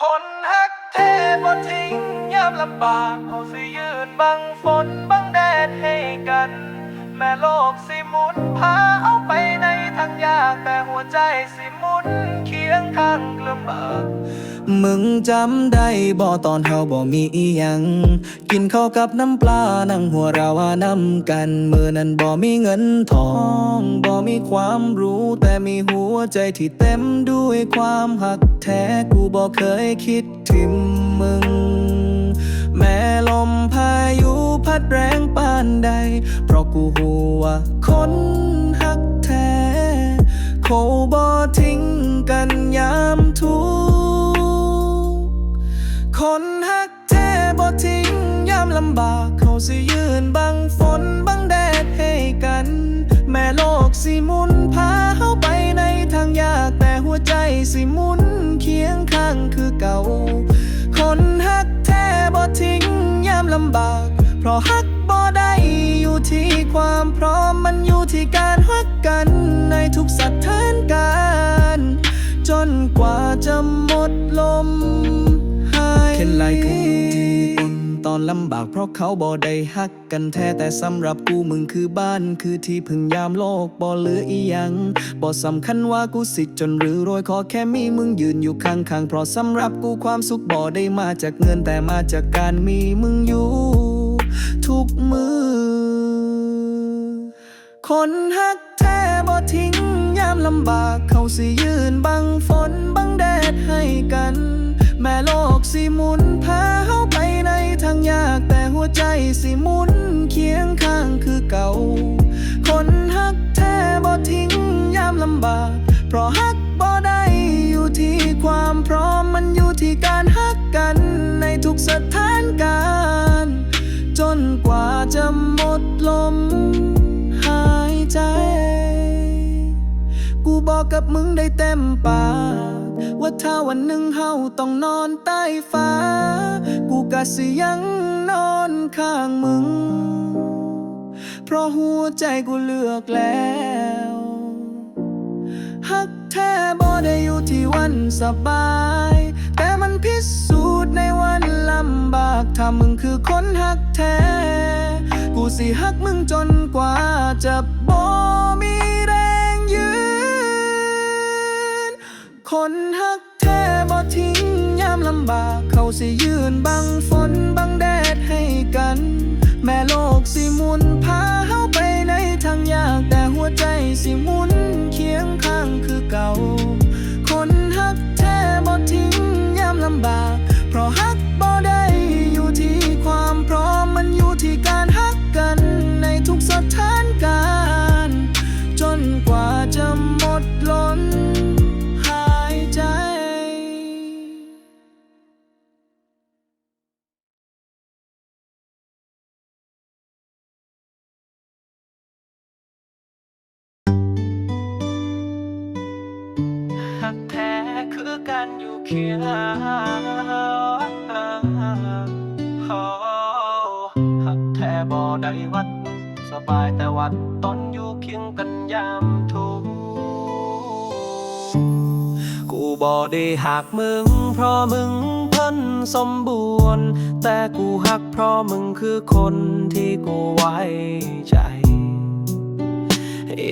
คนฮักแท้บ่ทิ้งยามลำบากเอาสิยืนบังฝนบังแดดให้กัน แม่โลกสิหมุนพาเอาไปใน ทางยากแต่หัวใจสิมุนเคียงข้างลำบากมึงจำได้บ่ตอนเฮาบ่มีอีหยัง กินข้าวกับน้ำปลานั่งหัวเราว่านำกัน มือนั้นบ่มีเงินทองบ่มีความรู้ แต่มีหัวใจที่เต็มด้วยความหักแท้กูบ่เคยคิดทิมมึง แม่ลมพายุพัดแรงปานใด เพราะกูหัวคนห สิยืนบังฝนบังแดดให้กัน แม่โลกสิมุนพาเฮาไปในทางยากแต่หัวใจสิมุนเคียงข้างคือเก่า คนฮักแท้บ่ทิ้งยามลำบาก เพราะฮักบ่ได้อยู่ที่ความพร้อมมันอยู่ที่การฮักกันในทุกสถานการณ์จนกว่าจะหมดลมหาย ตอนลำบากเพราะเขาบ่ได้ฮักกันแท้แต่สำหรับกูมึงคือบ้านคือที่พึ่งยามโลกบ่เหลืออีหยังบ่สำคัญว่ากูสิจนหรือรวยขอแค่มีมึงยืนอยู่ข้างๆเพราะสำหรับกูความสุขบ่ได้มาจากเงินแต่มาจากการมีมึงอยู่ ทุกมือ คนฮักแท้บ่ทิ้งยามลำบาก เขาสิยืนบังฝนบังแดดให้กัน แม่โลกสิหมุนพาเฮาไปในทางยากแต่หัวใจสิหมุนเคียงข้างคือเก่า คนฮักแท้บ่ทิ้งยามลำบาก เพราะฮักบ่ได้อยู่ที่ความพร้อมมันอยู่ที่การฮักกันในทุกสถานการณ์จนกว่าจะหมดลมหายใจ กูบอกกับมึงได้เต็มปาก ว่าถ้าวันหนึ่งเฮาต้องนอนใต้ฟ้า กูกะสิยังนอนข้างมึง เพราะหัวใจกูเลือกแล้วฮักแท้บ่ได้อยู่ที่วันสบาย แต่มันพิสูจน์ในวันลำบากถ้ามึงคือคนฮักแท้ กูสิฮักมึงจนกว่าจะบ่มีแรง คนฮักแท้บ่ทิ้งยามลำบาก เขาสิยืนบังฝนบังแดดให้กัน แม่โลกสิมุนพาเฮาไปในทางยากแต่หัวใจสิมุนเคียงข้างคือเก่า คนฮักแท้บ่ทิ้งยามลำบาก เพราะฮัก ฮักแท้คือการอยู่เคียงฮักแท้บ่ได้วัด สบายแต่วัดตอนอยู่เคียงกันยามทุกข์กูบ่ได้หักมึง เพราะมึงเพิ่นสมบูรณ์ แต่กูหักเพราะมึงคือคนที่กูไว้ใจ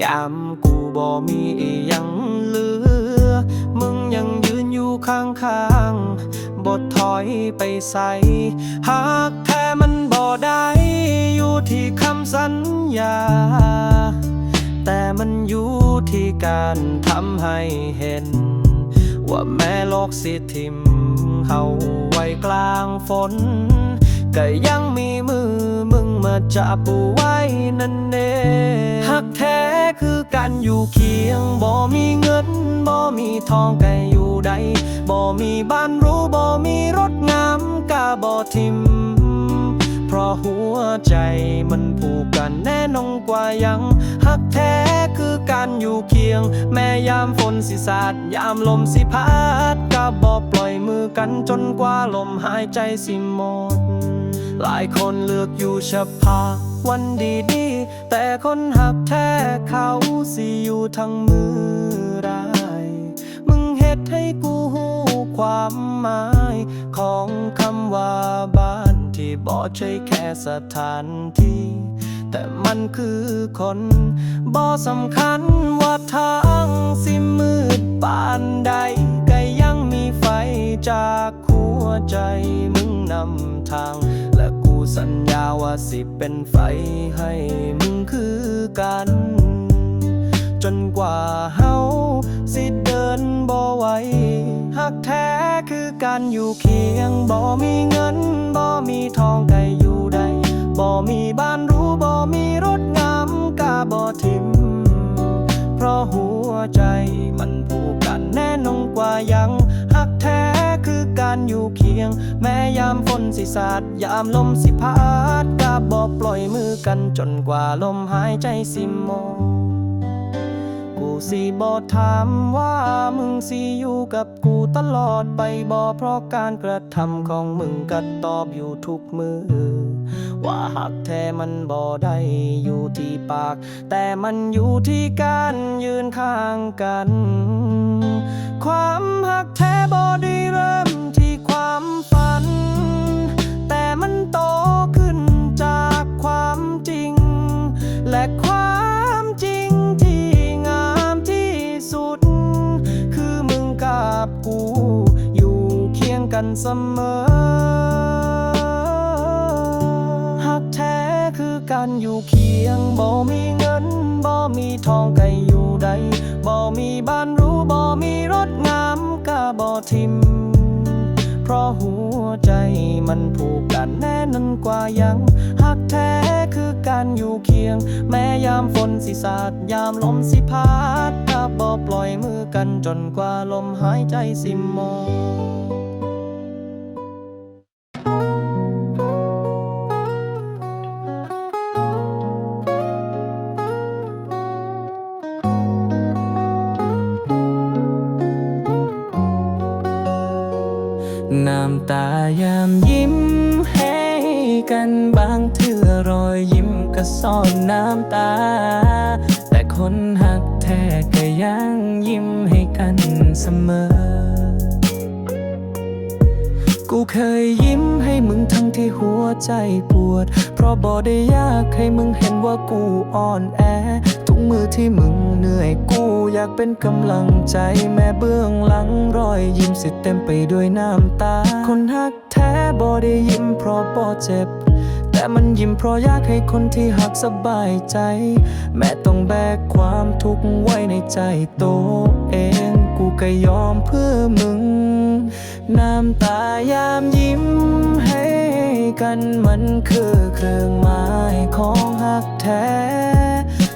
ยามกูบ่มีอีหยัง ข้างข้างๆบทถอยไปใส่หากแท้มันบ่ได้อยู่ที่คำสัญญา แต่มันอยู่ที่การทำให้เห็น ว่าแม่โลกสิทิมเฮาไว้กลางฝน ก็ยังมีมือมึงมาจับปูไว้นั่นเองหักแท้คือการอยู่เคียงบ่มีเงินบ่มีทองก็อยู่ใดบ่มีบ้านรู้บ่มีรถงามกะบ่ทิมเพราะหัวใจมันผูกกันแน่นองกว่ายังหักแท้คือการอยู่เคียง แม้ยามฝนสิสาดยามลมสิพัดก็บ่ปล่อยมือกันจนกว่าลมหายใจสิหมด หลายคนเลือกอยู่เฉพาะวันดีๆแต่คนหักแท้เขาสิอยู่ทั้งมือได้มึงเฮ็ดให้กูหูความหมายของคำว่าบ้านที่บ่ใช่แค่สถานที่ แต่มันคือคนบ่สำคัญว่าทางสิมืดปานใดก็ยังมีไฟจากหัวใจมึงนำทาง สัญญาว่าสิเป็นไฟให้มึงคือกัน จนกว่าเฮาสิเดินบ่ไหวหักแท้คือการอยู่เคียงบ่มีเงินบ่มีทองไกอยู่ใดบ่มีบ้านรู้บ่มีรถงามกาบ่ทิม เพราะหัวใจมันผูกกันแน่นงกว่ายังหักแท้ การอยู่เคียง แม้ยามฝนสิสาดยามลมสิพัดกาบ่ปล่อยมือกันจนกว่าลมหายใจสิหมดกูสิบอถามว่ามึงสิอยู่กับกูตลอดไปบอเพราะการกระทำของมึงกัดตอบอยู่ทุกมือ ว่าหักแท้มันบ่ได้อยู่ที่ปาก แต่มันอยู่ที่การยืนข้างกัน ความหักแท้บ่ได้เริ่มที่ความฝัน แต่มันโตขึ้นจากความจริง และความจริงที่งามที่สุด คือมึงกับกู อยู่เคียงกันเสมอารอยู่เคียงบ่มีเงินบ่มีทองไกอยู่ใดบ่มีบ้านรู้บ่มีรถงามกะบ่ทิม เพราะหัวใจมันผูกกันแน่นอนกว่ายังหักแท้คือการอยู่เคียง แม้ยามฝนสิสาดยามลมสิพัดกะบ่ปล่อยมือกันจนกว่าลมหายใจสิหมด ก็ซ่อนน้ำตา แต่คนหักแท้ก็ยังยิ้มให้กันเสมอ กูเคยยิ้มให้มึงทั้งที่หัวใจปวด เพราะบอได้ยากให้มึงเห็นว่ากูอ่อนแอ ทุกมือที่มึงเหนื่อยกูอยากเป็นกำลังใจแม้เบื้องหลังรอยยิ้มสิเต็มไปด้วยน้ำตา คนหักแท้บอได้ยิ้มเพราะบอเจ็บ แต่มันยิ้มเพราะอยากให้คนที่หักสบายใจ แม้ต้องแบกความทุกข์ไว้ในใจตัวเอง กูก็ยอมเพื่อมึง น้ำตายามยิ้มให้กันมันคือเครื่องหมายของหักแท้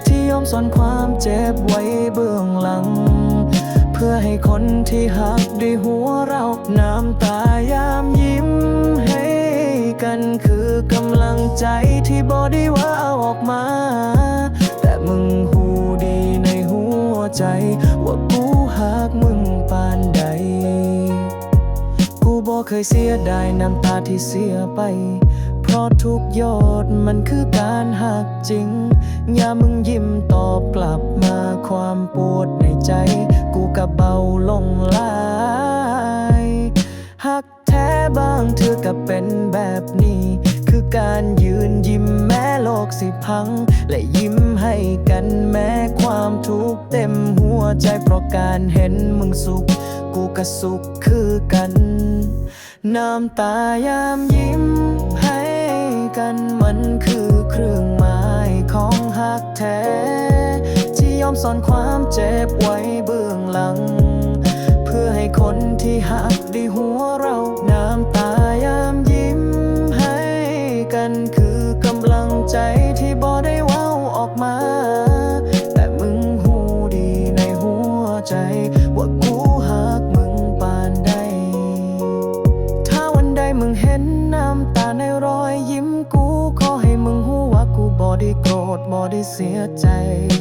ที่ยอมซ่อนความเจ็บไว้เบื้องหลัง เพื่อให้คนที่หักได้หัวเรา น้ำตายามยิ้มให้กัน อกำลังใจที่บอได้ว่าเอาออกมา แต่มึงหูดีในหัวใจ ว่ากูหักมึงปานใด กูบอกเคยเสียดายน้ำตาที่เสียไป เพราะทุกหยดมันคือการหักจริง อย่ามึงยิ้มตอบกลับมาความปวดในใจ กูกะเบาลงลายหักแท้บางเธอก็เป็นแบบนี้ การยืนยิ้มแม้โลกสิพัง และยิ้มให้กันแม้ความทุกข์เต็มหัวใจเพราะการเห็นมึงสุข กูก็สุขคือกัน น้ำตายามยิ้มให้กันมันคือเครื่องหมายของหักแท้ ที่ยอมซ่อนความเจ็บไว้เบื้องหลัง เพื่อให้คนที่หักได้หัวเราน้ำ มึงเห็นน้ำตาในรอยยิ้มกู ขอให้มึงหูว่ากูบ่ได้โกรธบ่ได้เสียใจ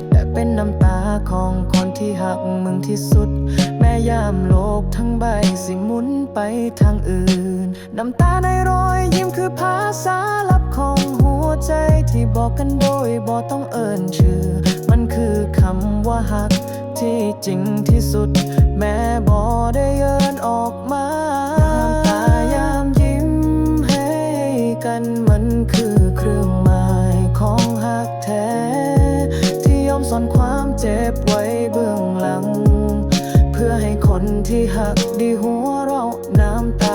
แต่เป็นน้ำตาของคนที่หักมึงที่สุด แม้ยามโลกทั้งใบสิหมุนไปทางอื่น น้ำตาในรอยยิ้มคือภาษาลับของหัวใจที่บอกกันโดยบ่ต้องเอ่นชื่อ มันคือคำว่าหักที่จริงที่สุด แม้บ่ได้เยินออกมา เจ็บไว้เบื้องหลัง เพื่อให้คนที่หักดีหัวเราน้ำตา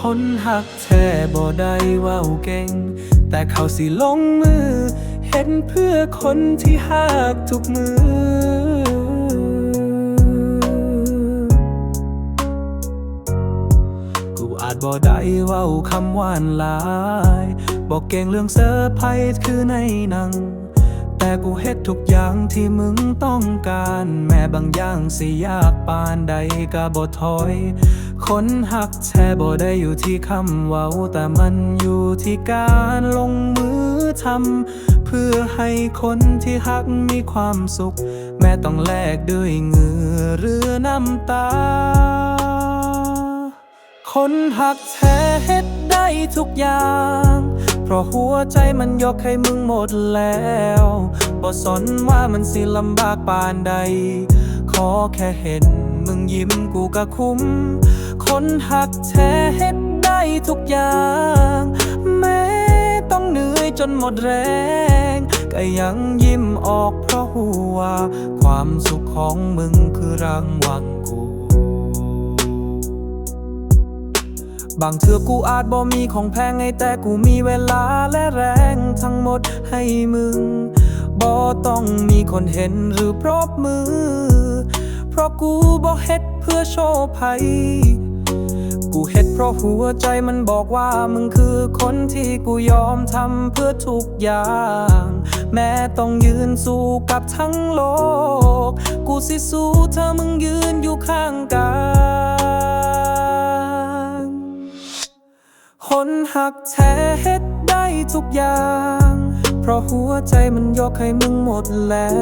คนหักแท้บ่ได้ว้าเก่ง แต่เขาสิลงมือ เห็นเพื่อคนที่หักทุกมือ กูอาจบ่ได้ว้าคำหวานหลาย บอกเก่งเรื่องเซอร์ไพรส์คือในหนังแต่กูเฮ็ดทุกอย่างที่มึงต้องการ แม้บางอย่างสิยากปานใดก็บ่ถอย คนหักแท้บ่ได้อยู่ที่คำเว้า แต่มันอยู่ที่การลงมือทำเพื่อให้คนที่หักมีความสุข แม้ต้องแลกด้วยเหงื่อหรือน้ำตา คนหักแท้เฮ็ดได้ทุกอย่าง เพราะหัวใจมันยกให้มึงหมดแล้วบ่สนว่ามันสิลำบากปานใด ขอแค่เห็นมึงยิ้มกูก็คุ้ม คนหักแท้เฮ็ดได้ทุกอย่าง แม้ต้องเหนื่อยจนหมดแรง ก็ยังยิ้มออกเพราะหัว ความสุขของมึงคือรางวัลกูบางเทื่อกูอาจบ่มีของแพงไงแต่กูมีเวลาและแรงทั้งหมดให้มึงบ่ต้องมีคนเห็นหรือปรบมือ เพราะกูบ่เฮ็ดเพื่อโชว์ภัย กูเฮ็ดเพราะหัวใจมันบอกว่ามึงคือคนที่กูยอมทำเพื่อทุกอย่าง แม้ต้องยืนสู้กับทั้งโลก กูสิสู้เธอมึงยืนอยู่ข้างกันคนหักแท้เฮ็ดได้ทุกอย่างเพราะหัวใจมันยกให้มึงหมดแล้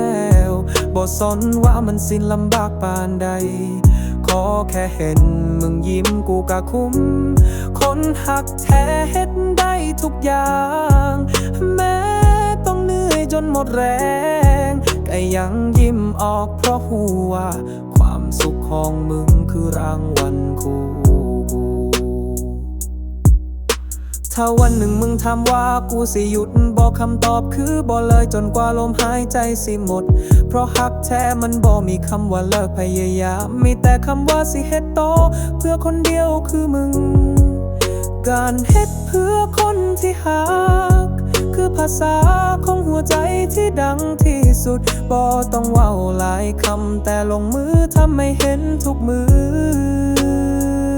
ว บ่สนว่ามันสิ้นลำบากปานใด ขอแค่เห็นมึงยิ้มกูก็คุ้ม คนหักแท้เห็นได้ทุกอย่าง แม้ต้องเหนื่อยจนหมดแรงก็ยังยิ้มออกเพราะหัว ความสุขของมึงคือรางวัลคู่ ถ้าวันหนึ่งมึงถามว่ากูสิหยุดบอกคำตอบคือบ่เลยจนกว่าลมหายใจสิหมด เพราะหักแท้มันบ่มีคำว่าเลิกพยายาม มีแต่คำว่าสิเฮ็ดโตอเพื่อคนเดียวคือมึง การเฮ็ดเพื่อคนที่หัก คือภาษาของหัวใจที่ดังที่สุดบ่ต้องเว้าหลายคำแต่ลงมือทำให้เห็นทุกมือ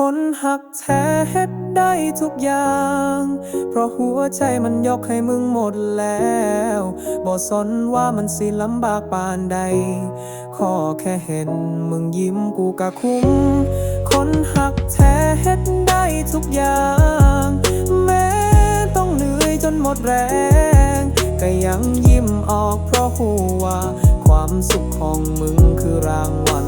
คนหักแท้เฮ็ดได้ทุกอย่าง เพราะหัวใจมันยกให้มึงหมดแล้วบ่สนว่ามันสิลำบากปานใด ขอแค่เห็นมึงยิ้มกูก็คุ้ม คนหักแท้เฮ็ดได้ทุกอย่าง แม้ต้องเหนื่อยจนหมดแรงก็ยังยิ้มออกเพราะหัวความสุขของมึงคือรางวัล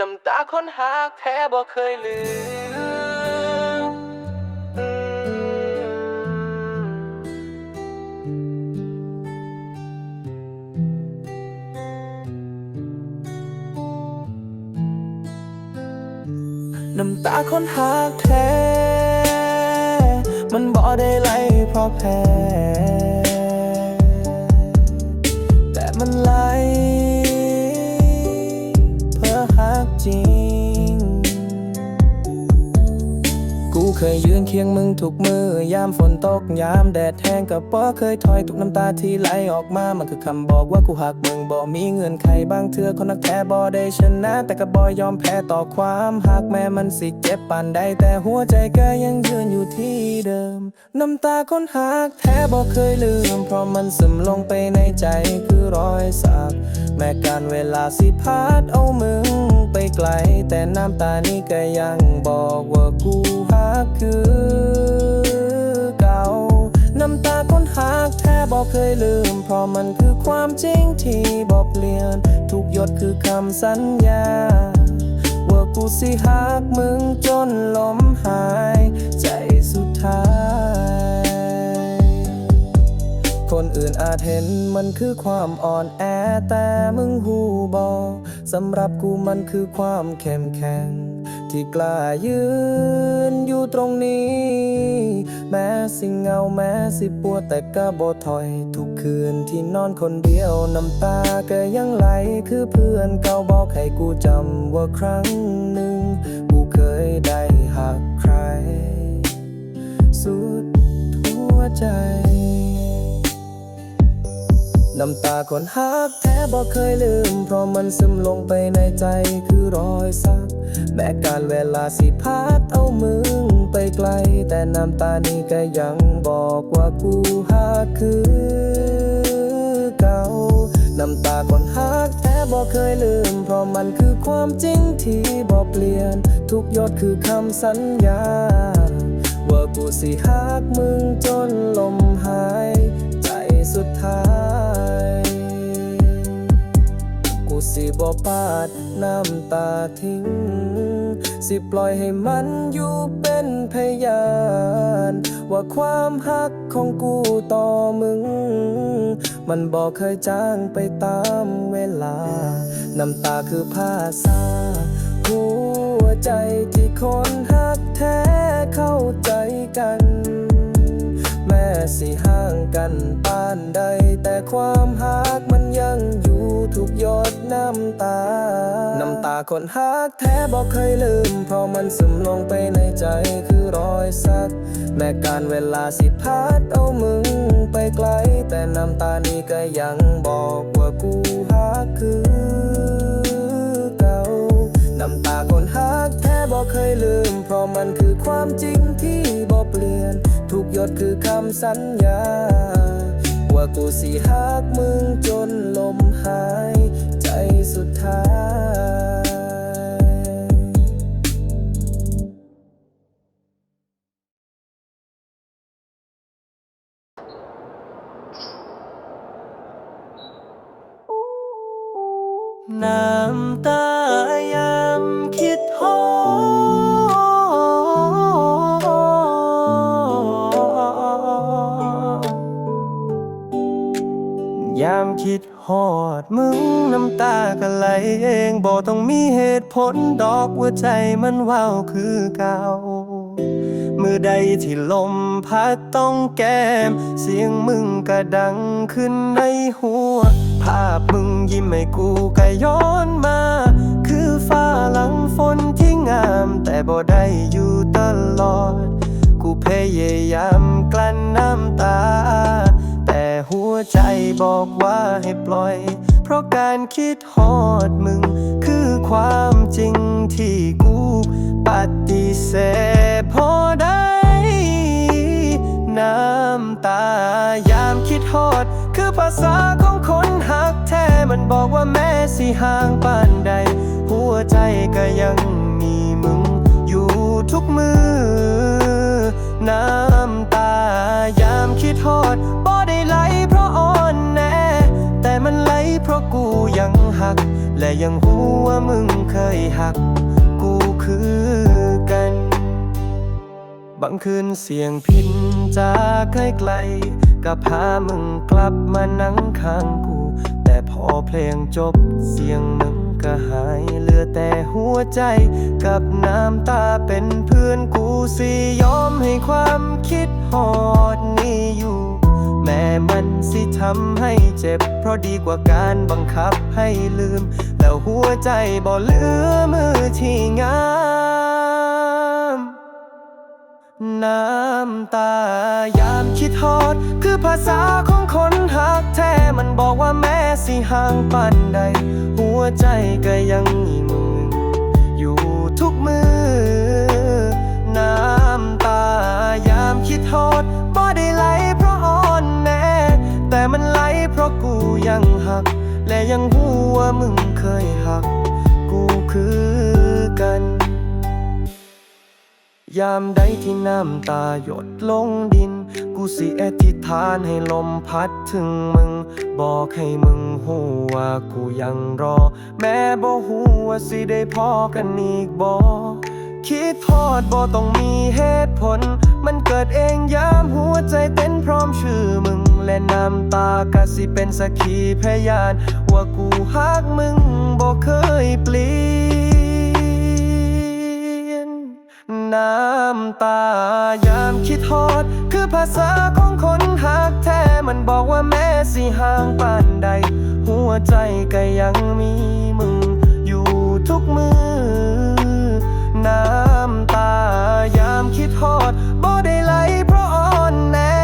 น้ำตาคนหักแท้บ่เคยลืมน้ำตาคนหักแท้ มันบ่ได้ไหลเพราะแพ้ เคยยืนเคียงมึงทุกมือยามฝนตกยามแดดแห้งกับบ่เคยถอยทุกน้ำตาที่ไหลออกมามันคือคำบอกว่ากูหักมึงบ่มีเงื่อนไขบางเทื่อคนนักแท้บ่ได้ชนะแต่ก็บ่ยอมแพ้ต่อความหักแม้มันสิเจ็บปานใดแต่หัวใจก็ยังยืนอยู่ที่เดิม น้ำตาคนหักแท้บ่เคยลืม เพราะมันซึมลงไปในใจคือรอยสัก แม้การเวลาสิพาดเอามึงไปไกล แต่น้ำตานี้ก็ยังบอกว่ากู คือเก่า น้ำตาคนหักแท้บอกเคยลืม เพราะมันคือความจริงที่บอกเปลี่ยน ทุกหยดคือคำสัญญา ว่ากูสิหักมึงจนลมหาย ใจสุดท้าย คนอื่นอาจเห็นมันคือความอ่อนแอแต่มึงหูบอกสำหรับกูมันคือความเข้มแข็ง ที่กล้ายืนอยู่ตรงนี้ แม้สิเงาแม้สิปวดแต่ก็บ่ถอย ทุกคืนที่นอนคนเดียวน้ำตาก็ยังไหลคือเพื่อนเก่าบอกให้กูจำว่าครั้งหนึ่ง กูเคยได้หักใคร สุดหัวใจน้ำตาคนหักแท้บอกเคยลืม เพราะมันซึมลงไปในใจคือรอยสัก แม้การเวลาสิพาดเอามึงไปไกล แต่น้ำตานี้ก็ยังบอกว่ากูหักคือเก่าน้ำตาคนหักแท้บอกเคยลืม เพราะมันคือความจริงที่บอกเปลี่ยน ทุกหยดคือคำสัญญา ว่ากูสิหักมึง ปาดน้ำตาทิ้ง สิปล่อยให้มันอยู่เป็นพยาน ว่าความหักของกูต่อมึง มันบอกเคยจางไปตามเวลา น้ำตาคือภาษาหัวใจที่คนหักแท้เข้าใจกัน สิห่างกันปานใด แต่ความหักมันยังอยู่ทุกหยดน้ำตา น้ำตาคนหักแท้บอกเคยลืม เพราะมันซึมลงไปในใจคือรอยสัก แม้การเวลาสิพัดเอามึงไปไกล แต่น้ำตานี้ก็ยังบอกว่ากูหักคือเก่าน้ำตาคนหักแท้บอกเคยลืม เพราะมันคือความจริงที่บอกเปลี่ยน ทุกหยดคือคำสัญญา ว่ากูสิหักมึงจนลมหายใจสุดท้ายน้ำตายา คิดฮอดมึงน้ำตาก็ไหลเองบ่ต้องมีเหตุผลดอกว่าใจมันเว้าคือเก่ามือใดที่ลมพัดต้องแก้ม เสียงมึงก็ดังขึ้นในหัว ภาพมึงยิ้มให้กูก็ย้อนมา คือฟ้าหลังฝนที่งาม แต่บ่ได้อยู่ตลอด กูพยายามกลั้นน้ำตา ใจบอกว่าให้ปล่อย เพราะการคิดฮอดมึง คือความจริงที่กูปฏิเสธพอได้ น้ำตายามคิดฮอด คือภาษาของคนหักแท้มันบอกว่าแม้สิห่างปานใด หัวใจก็ยังมีมึง อยู่ทุกมือ น้ำตายามคิดฮอดบ่ได้ไหลเพราะอ่อนแน่แต่มันไหลเพราะกูยังหัก และยังหัวามึงเคยหัก กูคือกัน บางคืนเสียงพินจากไกลๆก็พามึงกลับมานั่งข้างกู แต่พอเพลงจบเสียงมึงก็หายเหลือแต่หัวใจกับน้ำตาเป็นเพื่อนกู สิยอมให้ความคิดฮฮอดนี่อยู่ แม้มันสิทำให้เจ็บ เพราะดีกว่าการบังคับให้ลืม แล้วหัวใจบ่เหลือมือที่งาม น้ำตายามคิดฮอด คือภาษาของคนหักแท้มันบอกว่าแม้สิห่างปันใด หัวใจก็ยังมีมึงอ ยามใดที่น้ำตาหยดลงดิน กูสิอธิษฐานให้ลมพัดถึงมึง บอกให้มึงหูว่ากูยังรอ แม้บ่หูว่าสิได้พอกันอีกบ่คิดทอดบ่ต้องมีเหตุผล มันเกิดเองยามหัวใจเต้นพร้อมชื่อมึง และน้ำตากะสิเป็นสักขีพยาน ว่ากูฮักมึงบ่เคยเปลี่ย น้ำตายามคิดฮอด คือภาษาของคนหักแท้มันบอกว่าแม้สิห่างปานใด หัวใจก็ยังมีมึง อยู่ทุกมือ น้ำตายามคิดฮอดบ่ได้ไหลเพราะอ่อนแน่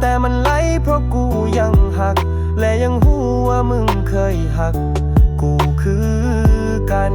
แต่มันไหลเพราะกูยังหัก และยังหัวามึงเคยหัก กูคือกัน